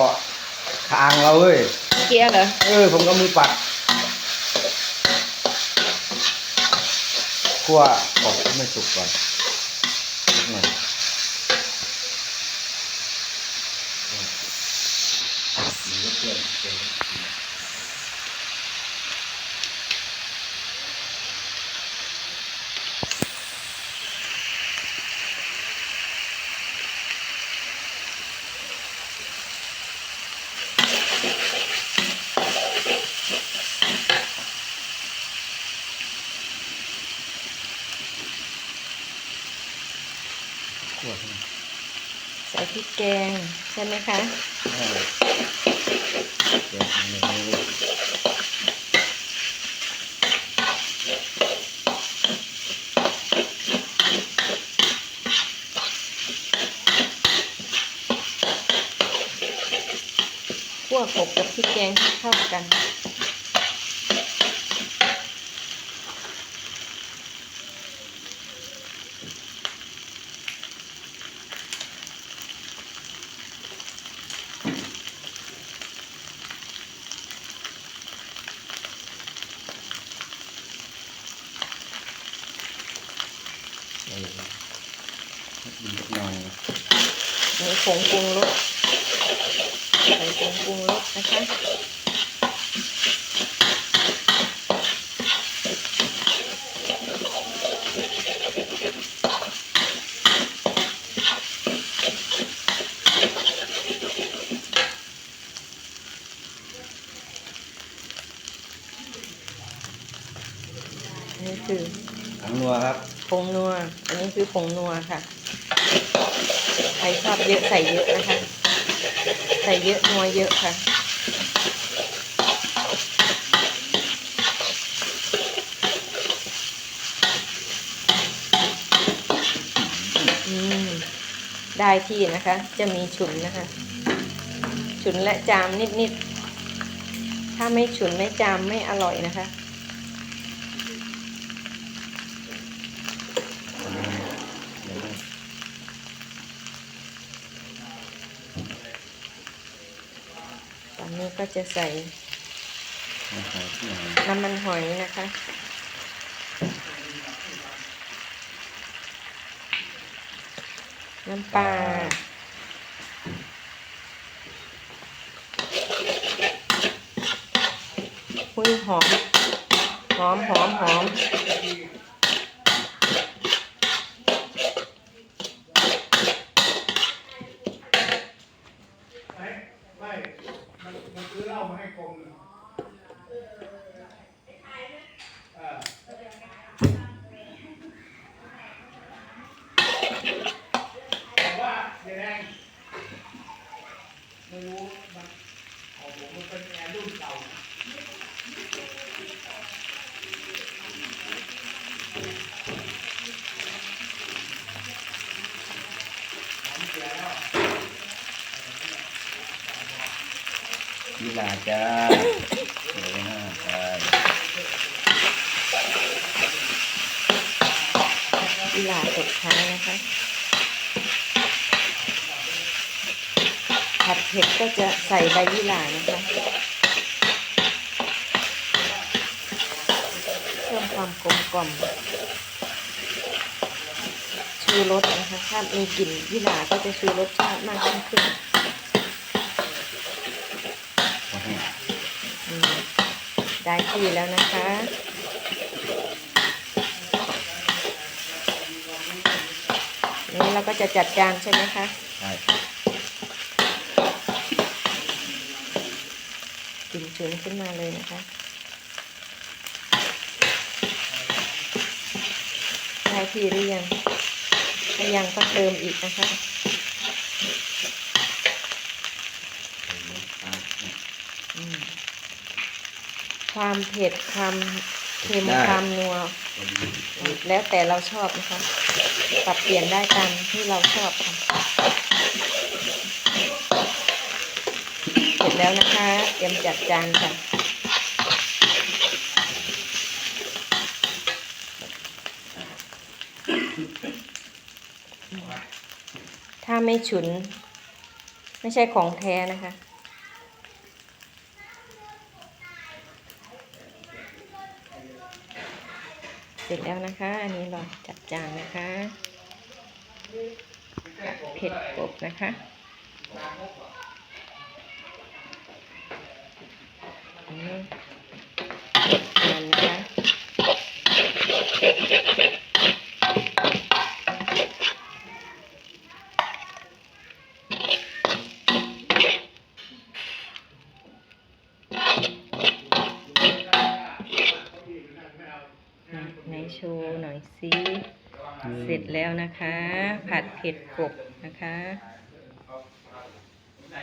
เกาะคางเราเว้ยเกียร์เหรอ เออ ผมก็มือปัดคั่วกบให้ไม่สุกก่อนสักหน่อย พริกแกงใช่ไหมคะเดี๋ยวอันนี้คั่วกบกับพริกแกงให้เข้ากัน หน่อยในผงปรุงรสใส่ผงปรุงรสนะคะนนี้คือถังนัวครับผงนัว อันนี้คือผงนัวค่ะ ใครชอบเยอะใส่เยอะนะคะ ใส่เยอะนัวเยอะค่ะอืมได้ที่นะคะ จะมีฉุนนะคะ ฉุนและจามนิดๆ ถ้าไม่ฉุนไม่จามไม่อร่อยนะคะ เดี๋ยวนะ ตอ นนี้ก็จะใส่มาใส่ที่ไหนน้ำมันหอยนะคะ น้ำปลาหุ้ยหอม หอมหอมหอมไม่ไม่มันมันซื้อเหล้ามาให้กลมน่ะเออแต่ว่าเดี๋ยวแดง ไม่รู้มันของผมมันเป็นแอร์รุ่นเก่านะนี่ลาจ้าเดี๋ยวนะใช่อีหลาตกท้ายนะคะ ผัดเผ็ดก็จะใส่ใบยี่หร่านะคะเพิ่มความกลมกล่อมชูรสนะคะถ้ามีกลิ่นยี่หร่าก็จะชูรสชาติมากยิ่งขึ้นโอ้โหอืมได้ที่แล้วนะคะนี่เราก็จะจัดจานใช่ไหมคะใช่ กลิ่น ฉุนขึ้นมาเลยนะคะได้ที่หรือยังถ้ายังก็เติมอีกนะคะอืมความเผ็ดความเค็มความนัวแล้วแต่เราชอบนะคะ ปรับเปลี่ยนได้ตามที่เราชอบค่ะ เสร็จแล้วนะคะ เตรียมจัดจานค่ะถ้าไม่ฉุน ไม่ใช่ของแท้นะคะเสร็จแล้วนะคะ อันนี้รอจัดจานนะคะเผ็ดกบนะคะ อืมจานนะคะไหนโชว์หน่อยสิ เสร็จแล้วนะคะ ผัดเผ็ดกบนะคะ